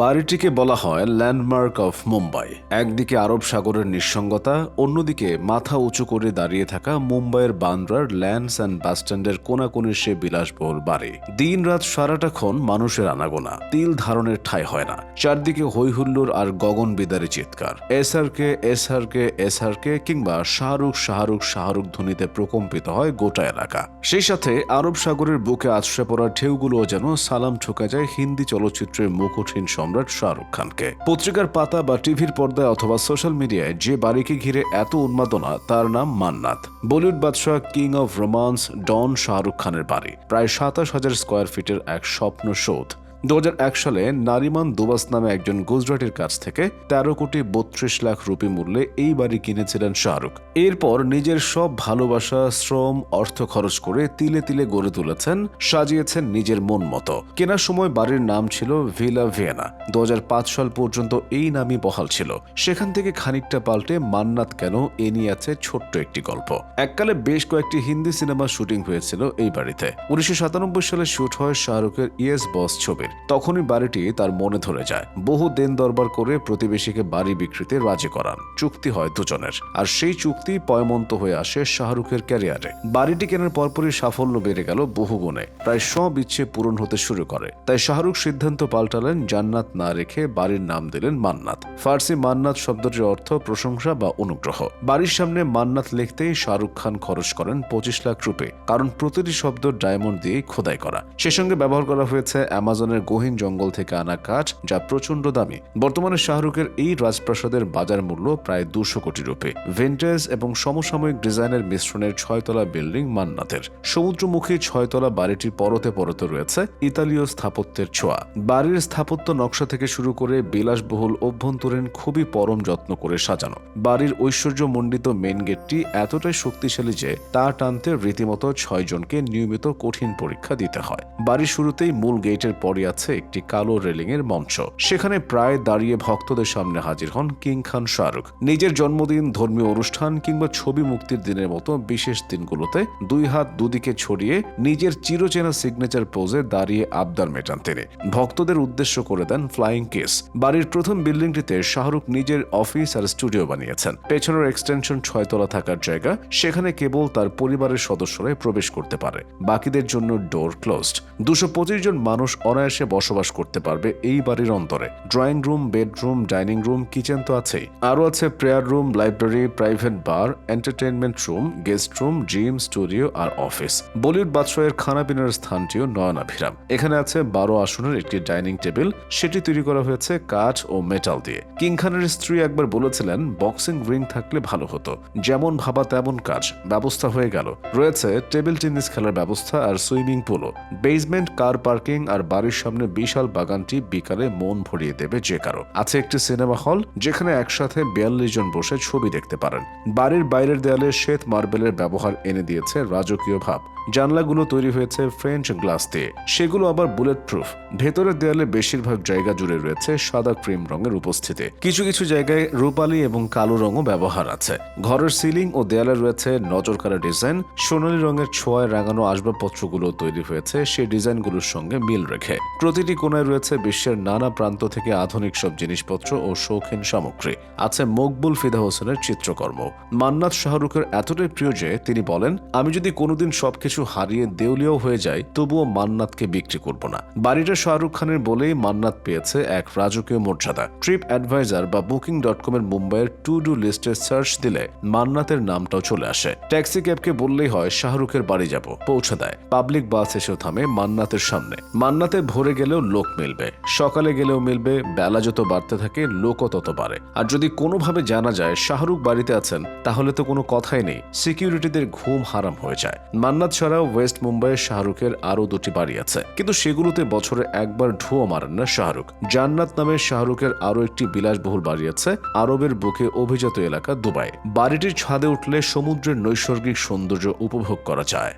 বাড়িটিকে বলা হয় ল্যান্ডমার্ক অফ মুম্বাই। একদিকে আরব সাগরের নিঃসঙ্গতা, অন্যদিকে মাথা উঁচু করে দাঁড়িয়ে থাকা মুম্বাইয়ের বান্দ্রার ল্যান্ডস অ্যান্ড বাসস্ট্যান্ডের কোনাকুনির সে বিলাসবহুল বাড়ি। দিন রাত সারাটাক্ষণ মানুষের আনাগোনা, তিল ধারণের ঠাঁই হয় না। চারদিকে হৈহুল্লোর আর গগন বিদারী চিৎকার। এসআরকে এসআরকে এসআরকে কিংবা শাহরুখ শাহরুখ শাহরুখ ধ্বনিতে প্রকম্পিত হয় গোটা এলাকা। সেই সাথে আরব সাগরের বুকে আছড়ে পড়া ঢেউগুলোও যেন সালাম ঠোকা যায় হিন্দি চলচ্চিত্রের মুকুটহীন সম্রাট শাহরুখ খানকে। পত্রিকার পাতা বা টিভির পর্দায় অথবা সোশ্যাল মিডিয়ায় যে বাড়িকে ঘিরে এত উন্মাদনা, তার নাম মান্নাত। বলিউড বাদশাহ king of romance don Shahrukh খানের বাড়ি। প্রায় সাতাশ হাজার স্কোয়ার ফিটের এক স্বপ্ন সৌধ দু হাজার এক সালে নারিমান দুবাস নামে একজন গুজরাটের কাছ থেকে তেরো কোটি বত্রিশ লাখ রুপি মূল্যে এই বাড়ি কিনেছিলেন শাহরুখ। এরপর নিজের সব ভালোবাসা, শ্রম, অর্থ খরচ করে তিলে তিলে গড়ে তুলেছেন, সাজিয়েছেন নিজের মন মতো। কেনার সময় বাড়ির নাম ছিল ভিলা ভিয়েনা। দু হাজার পাঁচ সাল পর্যন্ত এই নামই বহাল ছিল। সেখান থেকে খানিকটা পাল্টে মান্নাত কেন এ নিয়ে আছে ছোট্ট একটি গল্প। এককালে বেশ কয়েকটি হিন্দি সিনেমার শুটিং হয়েছিল এই বাড়িতে। উনিশশো সাতানব্বই সালে শুট হয় শাহরুখের ইয়েস বস ছবির। তখনই বাড়িটি তার মনে ধরে যায়। বহু দেন দরবার করে প্রতিবেশীকে বাড়ি বিক্রিতে রাজি করান। চুক্তি হয় দুজনের। আর সেই চুক্তি পয়মন্ত হয়ে আসে শাহরুখের ক্যারিয়ারে। বাড়িটি কেনার পরপরই সাফল্য বেড়ে গেল বহু গুণে। প্রায় সব ইচ্ছে পূরণ হতে শুরু করে। তাই শাহরুখ সিদ্ধান্ত পাল্টালেন জান্নাত না রেখে বাড়ির নাম দিলেন মান্নাত। ফার্সি মান্নাত শব্দটির অর্থ প্রশংসা বা অনুগ্রহ। বাড়ির সামনে মান্নাত লিখতেই শাহরুখ খান খরচ করেন পঁচিশ লাখ রুপে। কারণ প্রতিটি শব্দ ডায়মন্ড দিয়েই খোদাই করা। সে সঙ্গে ব্যবহার করা হয়েছে অ্যামাজনের গহীন জঙ্গল থেকে আনা কাঠ যা প্রচণ্ড দামি। বর্তমানে শাহরুখের এই রাজপ্রাসাদের বাজার মূল্য প্রায় দুশো কোটি রুপে। ভেন্টেজ এবং সমসাময়িক ডিজাইনের মিশ্রণের ছয়তলা বিল্ডিং মান্নাতের। সমুদ্রমুখী ছয়তলা বাড়িটির পরতে পরতে রয়েছে ইতালীয় স্থাপত্যের ছোঁয়া। বাড়ির স্থাপত্য নকশা থেকে শুরু করে বিলাসবহুল অভ্যন্তরীণ খুবই পরম যত্ন করে সাজানো। বাড়ির ঐশ্বর্যমণ্ডিত মেন গেটটি এতটাই শক্তিশালী যে তা টানতে রীতিমতো ছয়জনকে নিয়মিত কঠিন পরীক্ষা দিতে হয়। বাড়ির শুরুতেই মূল গেটের পরে আছে একটি কালো রেলিং এর মঞ্চ। সেখানে প্রায় দাঁড়িয়ে ভক্তদের সামনে হাজির হন কিং খান শাহরুখ। নিজের জন্মদিন, ধর্মীয় অনুষ্ঠান কিংবা ছবি মুক্তির দিনের মতো বিশেষ দিনগুলোতে দুই হাত দুদিকে ছড়িয়ে নিজের চিরচেনা সিগনেচার পোজে দাঁড়িয়ে আবদার মেটান তিনি। ভক্তদের উদ্দেশ্য করে দেন ফ্লাইং কেস বাড়ির প্রথম বিল্ডিংটিতে শাহরুখ নিজের অফিস আর স্টুডিও বানিয়েছেন। পেছনের এক্সটেনশন ছয়তলা থাকার জায়গা, সেখানে কেবল তার পরিবারের সদস্যরাই প্রবেশ করতে পারে। বাকিদের জন্য ডোর ক্লোজড দুশো পঁচিশ জন মানুষ অনায়াসে বসবাস করতে পারবে এই বাড়ির অন্তরে। Drawing room bedroom dining room kitchen তো আছেই। আরও আছে prayer room library private bar entertainment room guest room gym studio আর অফিস বলিউড বাদশাহের খানাপিনার স্থানটিও নয়নাভিরাম। এখানে আছে বারো আসনের একটি ডাইনিং টেবিল সেটি তৈরি করা হয়েছে কাঠ ও মেটাল দিয়ে। কিং খানের স্ত্রী একবার বলেছিলেন বক্সিং রিং থাকলে ভালো হতো। যেমন ভাবা তেমন কাজ। ব্যবস্থা হয়ে গেল। রয়েছে টেবিল টেনিস খেলার ব্যবস্থা আর সুইমিং পুলও বেসমেন্ট কার পার্কিং আর বাড়ির সামনে বিশাল বাগানটি বিকালে মন ভরিয়ে দেবে যে কারও। আছে একটি সিনেমা হল, যেখানে একসাথে বিয়াল্লিশ জন বসে ছবি দেখতে পারেন। বাড়ির বাইরের দেয়ালে শ্বেত মার্বেলের ব্যবহার এনে দিয়েছে রাজকীয় ভাব। জানলাগুলো তৈরি হয়েছে ফ্রেঞ্চ গ্লাস দিয়ে। সেগুলো আবার বুলেট প্রুফ ভেতরের দেয়ালে বেশিরভাগ জায়গা জুড়ে রয়েছে সাদা ক্রিম রঙের উপস্থিতি। কিছু কিছু জায়গায় রূপালী এবং কালো রঙও ব্যবহার আছে। ঘরের সিলিং ও দেয়ালে রয়েছে নজর কারা ডিজাইন সোনালী রঙের ছোঁয়ায় রাঙানো আসবাবপত্রগুলো তৈরি হয়েছে। সেই ডিজাইনগুলোর সঙ্গে মিল রেখে। প্রতিটি কোণায় রয়েছে বিশ্বের নানা প্রান্ত থেকে আধুনিক সব জিনিসপত্র ও শৌখিন সামগ্রী। আছে মকবুল ফিদা হোসেনের চিত্রকর্ম। মান্নাত শাহরুখের এতটাই প্রিয় যে তিনি বলেন, আমি যদি কোনোদিন সবকিছু হারিয়ে দেউলিয়াও হয়ে যায় তবুও মান্নাতকে বিক্রি করব না। বাড়িটা শাহরুখ খানের বলেই মান্নাত পেয়েছে এক রাজকীয় মর্যাদা। ট্রিপ অ্যাডভাইজার বা বুকিং ডট কম এর মুম্বাইয়ের টু ডু লিস্টে সার্চ দিলে মান্নাতের নামটাও চলে আসে। ট্যাক্সি ক্যাবকে বললেই হয়, শাহরুখের বাড়ি যাব। পৌঁছে দেয়। পাবলিক বাস এসেও থামে মান্নাতের সামনে। মান্নাতে ভরে গেলেও লোক মিলবে। সকালে গেলেও মিলবে, বেলা যত বাড়তে থাকে, লোকও তত বাড়ে। আর যদি কোনোভাবে জানা যায় শাহরুখ বাড়িতে আছেন, তাহলে তো কোনো কথাই নেই। সিকিউরিটিদের ঘুম হারাম হয়ে যায়। মান্নাত ছাড়াও ওয়েস্ট মুম্বাইয়ের শাহরুখের আরও দুটি বাড়ি আছে। কিন্তু সেগুলোতে বছরে একবার ঢুয়ো মারেন না শাহরুখ। জান্নাত নামে শাহরুখের আরও একটি বিলাসবহুল বাড়ি আছে, আরবের বুকে অভিজাত এলাকা দুবাই। বাড়িটির ছাদে উঠলে সমুদ্রের নৈসর্গিক সৌন্দর্য উপভোগ করা যায়।